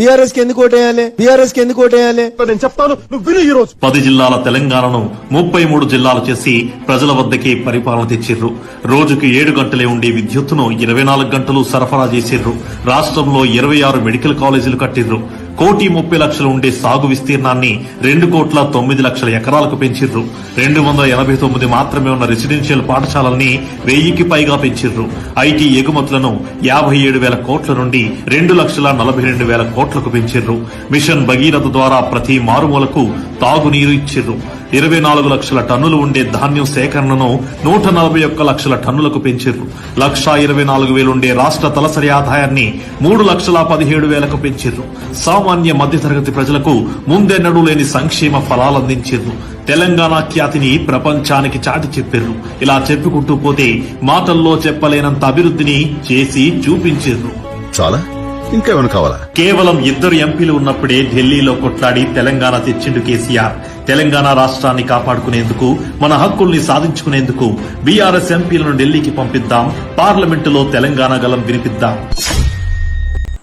బీఆర్ఎస్కి ఎందుకు ఓటేయాలి? బీఆర్ఎస్కి ఎందుకు ఓటేయాలి? నేను చెప్తాను నువ్వు విను ఈ రోజు. పది జిల్లాల తెలంగాణను ముప్పై మూడు జిల్లాలు చేసి ప్రజల వద్దకే పరిపాలన తెచ్చిర్రు. రోజుకు ఏడు గంటలే ఉండే విద్యుత్తును ఇరవై నాలుగు గంటలు సరఫరా చేసిర్రు. రాష్ట్రంలో ఇరవై ఆరు మెడికల్ కాలేజీలు కట్టిర్రు. కోటి ముప్పై లక్షలు ఉండే సాగు విస్తీర్ణాన్ని రెండు కోట్ల తొమ్మిది లక్షల ఎకరాలకు పెంచిర్రు. రెండు వందల ఎనభై తొమ్మిది మాత్రమే ఉన్న రెసిడెన్షియల్ పాఠశాలల్ని వెయ్యికి పైగా పెంచిర్రు. ఐటీ ఎగుమతులను యాభై ఏడు వేల కోట్ల నుండి రెండు లక్షల నలభై రెండు వేల కోట్లకు పెంచిర్రు. మిషన్ భగీరథ ద్వారా ప్రతి మారుమూలకు తాగునీరు ఇచ్చిర్రు. ఇరవై నాలుగు లక్షల టన్నులు ఉండే ధాన్యం సేకరణను నూట నలభై ఒక్క లక్షల టన్నులకు పెంచిర్రు లక్షా ఇరవై నాలుగు వేలుండే రాష్ట్ర తలసరి ఆదాయాన్ని మూడు లక్షల పదిహేడు వేలకు పెంచిర్రు సామాన్య మధ్యతరగతి ప్రజలకు ముందెన్నడూ లేని సంక్షేమ ఫలాలందించిర్రు తెలంగాణ ఖ్యాతిని ప్రపంచానికి చాటి చెప్పిర్రు ఇలా చెప్పుకుంటూ పోతే మాటల్లో చెప్పలేనంత అభివృద్ధిని చేసి చూపించిర్రు చాలా ఇంకేమైనా కావాలా? కేవలం ఇద్దరు ఎంపీలు ఉన్నప్పుడే ఢిల్లీలో కొట్లాడి తెలంగాణ తెచ్చిండు కేసీఆర్. తెలంగాణ రాష్ట్రాన్ని కాపాడుకునేందుకు మన హక్కుల్ని సాధించుకునేందుకు బీఆర్ఎస్ ఎంపీలను ఢిల్లీకి పంపిద్దాం పార్లమెంటులో తెలంగాణ గలం వినిపిద్దాం.